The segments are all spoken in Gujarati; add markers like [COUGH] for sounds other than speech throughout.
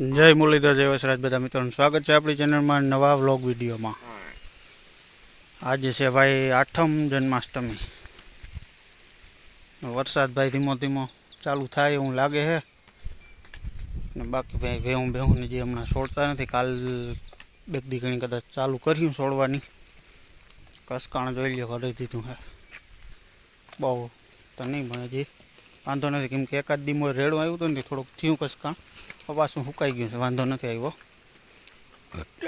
જય મુરલીધર, જય વસરાજ બધા મિત્રોનું સ્વાગત છે આપણી ચેનલમાં નવા વ્લોગ વિડીયોમાં. આજે છે ભાઈ આઠમ જન્માષ્ટમી. વરસાદ ભાઈ ધીમો ધીમો ચાલુ થાય એવું લાગે છે. ને બાકી ભાઈ ભેહું ભેહુંને જે હમણાં છોડતા નથી, કાલ બે દીકરી કદાચ ચાલુ કર્યું છોડવાની કસકાણ જોઈ લ્યો કરી દીધું હે બહુ તો નહીં પણ હજી વાંધો નથી, કેમ કે એકાદ દીમો રેડું આવ્યું હતું ને, થોડુંક થયું કસકાણ. પાછું સુકાઈ ગયું છે, વાંધો નથી આવ્યો.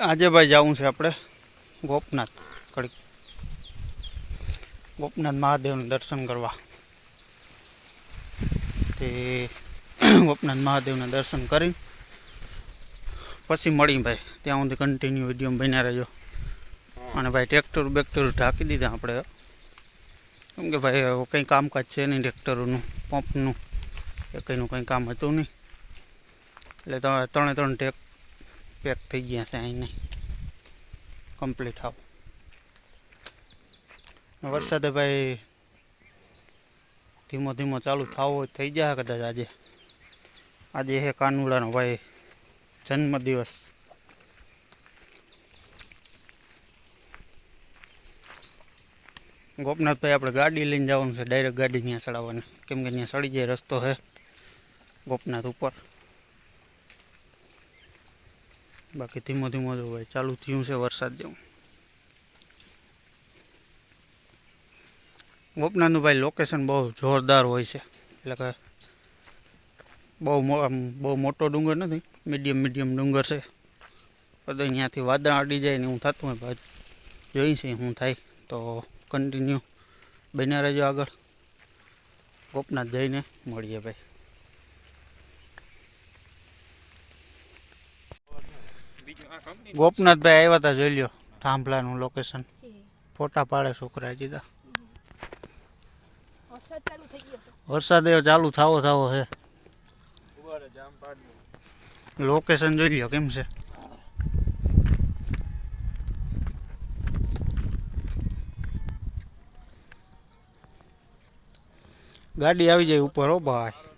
આજે ભાઈ જવું છે આપણે ગોપનાથ કડીક. ગોપનાથ મહાદેવનું દર્શન કરવા. તે [CLEARS THROAT] ગોપનાથ મહાદેવના દર્શન કરી પછી મળી ભાઈ. ત્યાં સુધી કન્ટિન્યુ વીડિયો બન્યા રહેજો. અને ભાઈ ટ્રેક્ટર બેક્ટર ઢાંકી દીધા આપણે. કેમ કે ભાઈ કંઈ કામકાજ છે નહીં ટ્રેક્ટરોનું પંપનું એ કંઈનું કંઈ કામ હતું નહીં. એટલે ત્રણે ત્રણ ટેક પેક થઈ ગયા છે અહીં કમ્પ્લીટ આવ વરસાદે ભાઈ ધીમો ધીમો ચાલુ થવો થઈ જાય કદાચ આજે. આજે હે કાનુડાનો ભાઈ જન્મદિવસ. ગોપનાથભાઈ આપણે ગાડી લઈને જવાનું છે, ડાયરેક્ટ ગાડી ત્યાં ચડાવવાની. કેમ કે ત્યાં સડી જાય રસ્તો છે ગોપનાથ ઉપર. બાકી ધીમો ધીમો જો ભાઈ ચાલુ થયું છે વરસાદ જેવું. ગોપનાથનું ભાઈ લોકેશન બહુ જોરદાર હોય છે. એટલે કે બહુ બહુ મોટો ડુંગર નથી મીડિયમ મીડિયમ ડુંગર છે. બધા અહીંયાથી વાદળ અડી જાય ને હું થતું હોય, ભાઈ જોઈ છે હું થાય તો કન્ટિન્યુ બન્યા રહેજો આગળ. ગોપનાથ જઈને મળીએ ભાઈ. ગોપનાથભાઈ આવ્યા હતા જોઈ લ્યો, થાંભલાનું લોકેશન ફોટા પાડે છોકરા જીધા વરસાદ એવો ચાલુ થાવો થાવો છે. લોકેશન જોઈ લ્યો કેમ છે? ગાડી આવી જાય ઉપર હો ભાઈ.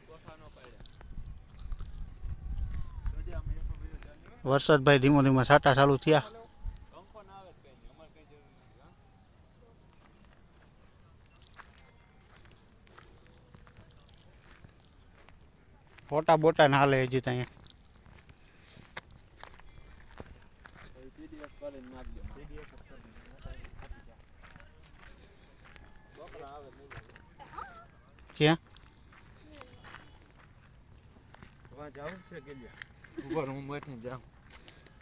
વરસાદ ભાઈ ધીમો ધીમો છાટા ચાલુ થયા. ફોટા બોટા ના હાલે હજી ત્યાં ક્યાં? જા જા ક્યાં ત્યાંથી નથી જવાતું એને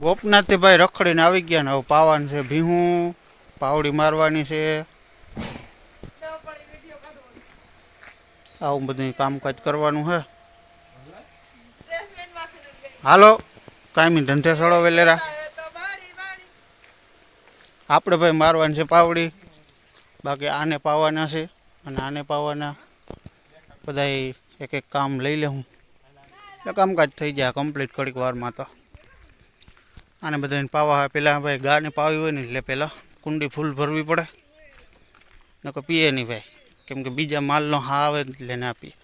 ગોપનાથ ભાઈ રખડીને આવી ગયા ને, હવે પાવાનું છે, ભીહું, પાવડી મારવાની છે. આવું બધું કામકાજ કરવાનું છે હાલો, કાયમી ધંધે સડો વેલેરા. આપણે ભાઈ મારવાની છે પાવડી. બાકી આને પાવાના છે અને આને પાવાના. બધા એક એક કામ લઈ લે હું. કામકાજ થઈ જાય કમ્પ્લીટ ઘડીક વારમાં તો. આને બધાને પાવા પહેલાં ભાઈ ગાને પાવી હોય ને એટલે પહેલાં કુંડી ફૂલ ભરવી પડે. નકર પીએ નહીં ભાઈ. કેમ કે બીજા માલનો હા આવે એટલે ના પીએ.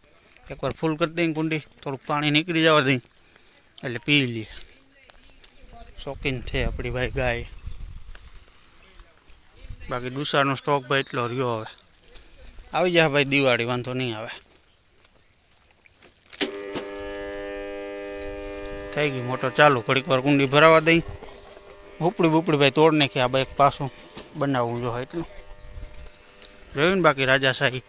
એકવાર ફૂલ કરી દઈએ કુંડી, થોડુંક પાણી નીકળી જવા દઈ એટલે પી લઈએ. શોખીન છે આપણી ભાઈ ગાય. બાકી દુસાનો સ્ટોક ભાઈ એટલો રહ્યો હવે. આવી જાય ભાઈ દિવાળી, વાંધો નહીં આવે. થઈ ગઈ. મોટર ચાલુ. ઘડીક વાર કુંડી ભરાવા દઈ. ઉપડી બુપડી ભાઈ તોડ નાખી આ બાઈક પાછું. બનાવવું જો એટલું. જોયું ને બાકી રાજાશાહી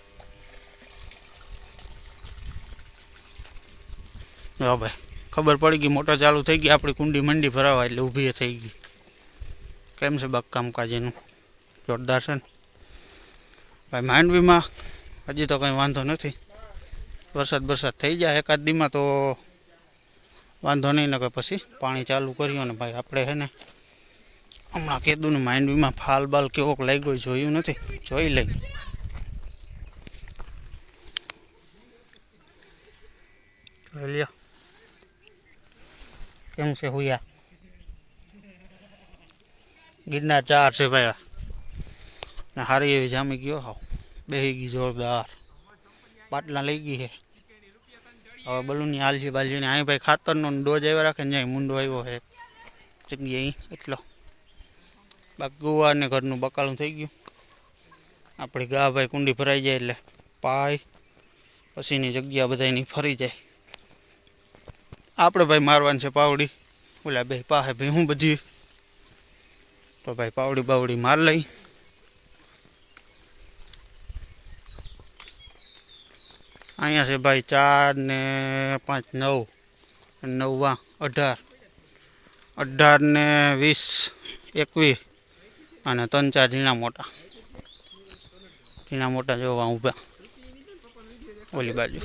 જો ભાઈ, ખબર પડી ગઈ મોટર ચાલુ થઈ ગઈ. આપણી કુંડી મંડી ભરાવા એટલે ઊભી થઈ ગઈ. કેમ છે બાક કામકાજ જોરદાર છે ને? ભાઈ માંડવીમાં હજી તો કંઈ વાંધો નથી. વરસાદ વરસાદ થઈ જાય એકાદ દીમાં તો વાંધો નહીં ને કે પછી પાણી ચાલુ કર્યું ને ભાઈ આપણે હે ને હમણાં કીધું ને માંડવીમાં ફાલ બાલ કેવોક લાગ્યો જોયું નથી. જોઈ લઈ. લ્યો. કેમ છે હુયા? ગિરનાર ચાર છે ભાઈ. ને હારી એવી જામી ગયો હાવ. બેહી ગઈ જોરદાર. પાટલા લઈ ગઈ છે હવે બલૂનની આલજી બાલજીને અહીં ભાઈ ખાતરનો ડોજ આવ્યો રાખે ને મુંડો આવ્યો છે જગ્યાએ એટલો. બાકી ગુવારને ઘરનું બકાલું થઈ ગયું. આપણી ગા ભાઈ કુંડી ભરાઈ જાય એટલે પાય પછીની જગ્યા બધાની ફરી જાય. આપણે ભાઈ મારવાની છે પાવડી. ઓલા બે પાસે ભાઈ હું બધી. તો ભાઈ પાવડી બાવડી માર લઈ. અહીંયા છે ભાઈ ચાર ને પાંચ નવ નવા અઢાર અઢાર ને વીસ એકવીસ અને ત્રણ ચાર ઝીણા મોટા ઝીણા મોટા જોવા ઊભા ઓલી બાજુ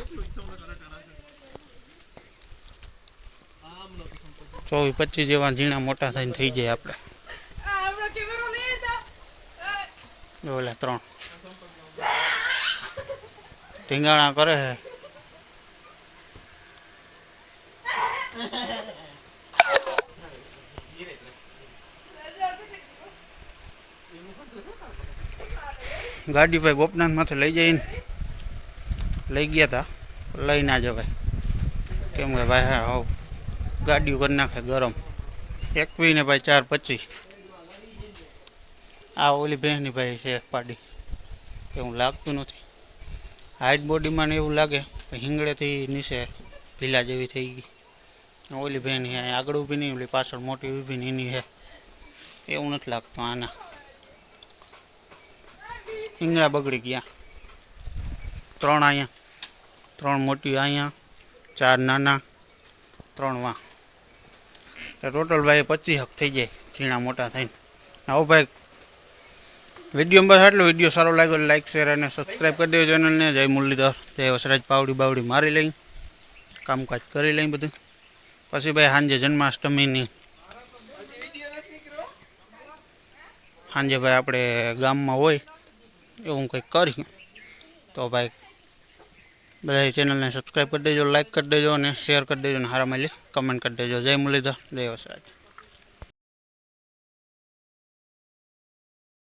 ચોવીસ પચીસ જેવા ઝીણા મોટા થઈને થઈ જાય આપણે ઓલા ત્રણ ઢીંગાણા કરે છે ગાડી ભાઈ ગોપનાથ માથે લઈ જઈને લઈ ગયા હતા લઈ ના જવાય. કેમ કે ભાઈ, હા, હોવ. ગાડીઓ કરી નાખે ગરમ. એકવી ને ભાઈ ચાર પચીસ. આ ઓલી બહેની ભાઈ છે પાડી. એવું લાગતું નથી. હાઈટ બોડીમાં ને એવું લાગે હિંગળેથી નીચે ભીલા જેવી થઈ ગઈ. ઓલી બહેન હે આગળ ઊભી નહીં, ઓલી પાછળ મોટી ઊભી ને એની છે. એવું નથી લાગતું આના. હિંગળા બગડી ગયા. ત્રણ અહીંયા, ત્રણ મોટી અહીંયા, ચાર નાના, ત્રણ વાં. ટોટલ ભાઈ પચીસ હક થઈ જાય, ઝીણા મોટા થઈને. આવો ભાઈ વીડિયો બસ આટલો. વીડિયો સારો લાગ્યો લાઈક શેર અને સબસ્ક્રાઈબ કરી દેજો ચેનલને. જય મુરલીધર. જય વસરાજ પાવડી બાવડી મારી લઈ કામકાજ કરી લઈ બધું. પછી ભાઈ સાંજે જન્માષ્ટમીની. સાંજે ભાઈ આપણે ગામમાં હોય, એવું કંઈક કરી તો ભાઈ, બધા ચેનલને સબસ્ક્રાઈબ કરી દેજો લાઈક કરી દેજો અને શેર કરી દેજો અને હારા મળી કમેન્ટ કરી દેજો. જય મુરલીધર. જય વસરાજ.